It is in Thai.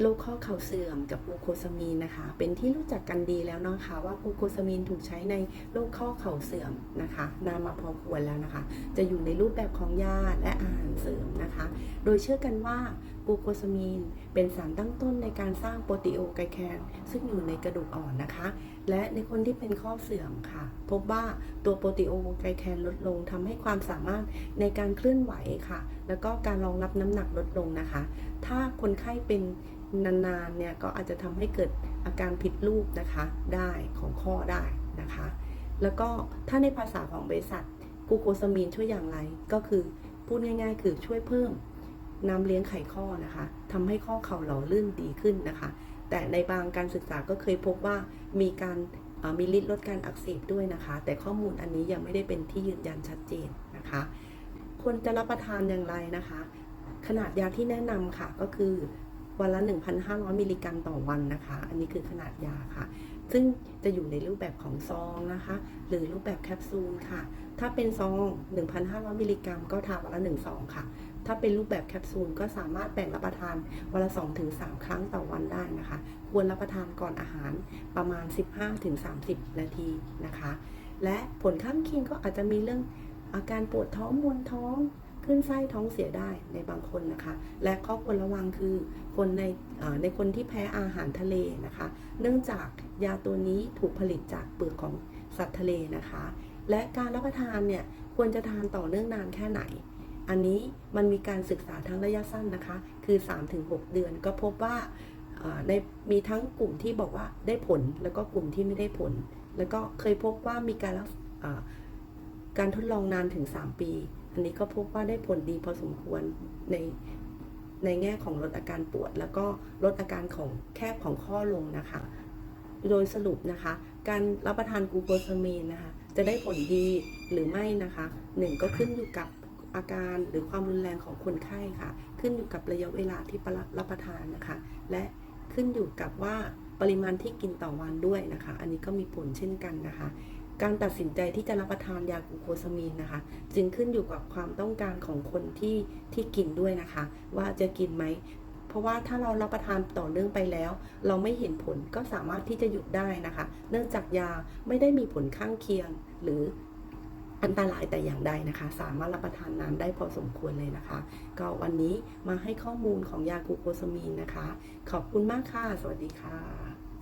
โรคข้อเข่าเสื่อมกับกูโคซามีนนะคะ เป็นที่รู้จักกันดีแล้วเนาะคะว่ากูโคซามีนถูกใช้ในโรคข้อเข่าเสื่อมนะคะ นานมาพอควรแล้วนะคะ จะอยู่ในรูปแบบของยาและอาหารเสริมนะคะ โดยเชื่อกันว่ากูโคซามีนเป็นสารตั้งต้นในการสร้างโปรตีโอไกแคนซึ่งอยู่ในกระดูกอ่อนนะคะ และในคนที่เป็นข้อเสื่อมค่ะ พบว่าตัวโปรตีโอไกแคนลดลงทำให้ความสามารถในการเคลื่อนไหวค่ะ แล้วก็การรองรับน้ำหนักลดลงนะคะ ถ้าคนไข้เป็นนานๆเนี่ยก็อาจจะทำให้เกิดอาการผิดรูปนะคะได้ของข้อได้นะคะ แล้วก็ถ้าในภาษาของบริษัทกูโคซามีนช่วยอย่างไรก็คือพูดง่าย ๆ คือช่วยเพิ่มน้ำเลี้ยงไขข้อนะคะทำให้ข้อเข่าหล่อลื่นดีขึ้นนะคะ แต่ในบางการศึกษาก็เคยพบว่ามีการมีฤทธิ์ลดการอักเสบด้วยนะคะ แต่ข้อมูลอันนี้ยังไม่ได้เป็นที่ยืนยันชัดเจนนะคะ ควรจะรับประทานอย่างไรนะคะ ขนาดยาที่แนะนำค่ะก็คือวันละ 1,500 มิลลิกรัมต่อวันนะคะ อันนี้คือขนาดยาค่ะ ซึ่งจะอยู่ในรูปแบบของซองนะคะ หรือรูปแบบแคปซูลค่ะ ถ้าเป็นซอง 1,500 มิลลิกรัม ก็ทานวันละ1ซองค่ะ ถ้าเป็นรูปแบบแคปซูลก็สามารถแบ่งรับประทานวันละ 2-3 ครั้งต่อวันได้นะคะ ควรรับประทานก่อนอาหารประมาณ 15-30 นาทีนะคะ และผลข้างเคียงก็อาจจะมีเรื่อง อาการปวดท้องมวนท้องขึ้นไส้ท้องเสียได้ในบางคนนะคะ และข้อควรระวังคือคนในในคนที่แพ้อาหารทะเลนะคะ เนื่องจากยาตัวนี้ถูกผลิตจากเปลือกของสัตว์ทะเลนะคะ และการรับประทานเนี่ยควรจะทานต่อเนื่องนานแค่ไหน อันนี้มันมีการศึกษาทั้งระยะสั้นนะคะ คือ 3-6 เดือนก็พบว่าในมีทั้งกลุ่มที่บอกว่าได้ผลแล้วก็กลุ่มที่ไม่ได้ผล แล้วก็เคยพบว่ามีการรั การทดลองนานถึง 3 ปี อันนี้ก็พบว่าได้ผลดีพอสมควรในในแง่ของลดอาการปวด แล้วก็ลดอาการของแคบของข้อลงนะคะ โดยสรุปนะคะ การรับประทานกูโคซามีนนะคะจะได้ผลดีหรือไม่นะคะหนึ่งก็ขึ้นอยู่กับอาการหรือความรุนแรงของคนไข้ค่ะ ขึ้นอยู่กับระยะเวลาที่รับประทานนะคะ และขึ้นอยู่กับว่าปริมาณที่กินต่อวันด้วยนะคะ อันนี้ก็มีผลเช่นกันนะคะ การตัดสินใจที่จะรับประทานยากลูโคซามีนนะคะ จึงขึ้นอยู่กับความต้องการของคนที่ที่กินด้วยนะคะ ว่าจะกินไหมเพราะว่าถ้าเรารับประทานต่อเนื่องไปแล้ว เราไม่เห็นผลก็สามารถที่จะหยุดได้นะคะ เนื่องจากยาไม่ได้มีผลข้างเคียงหรืออันตรายแต่อย่างใดนะคะ สามารถรับประทานนานได้พอสมควรเลยนะคะ ก็วันนี้มาให้ข้อมูลของยากลูโคซามีนนะคะ ขอบคุณมากค่ะ สวัสดีค่ะ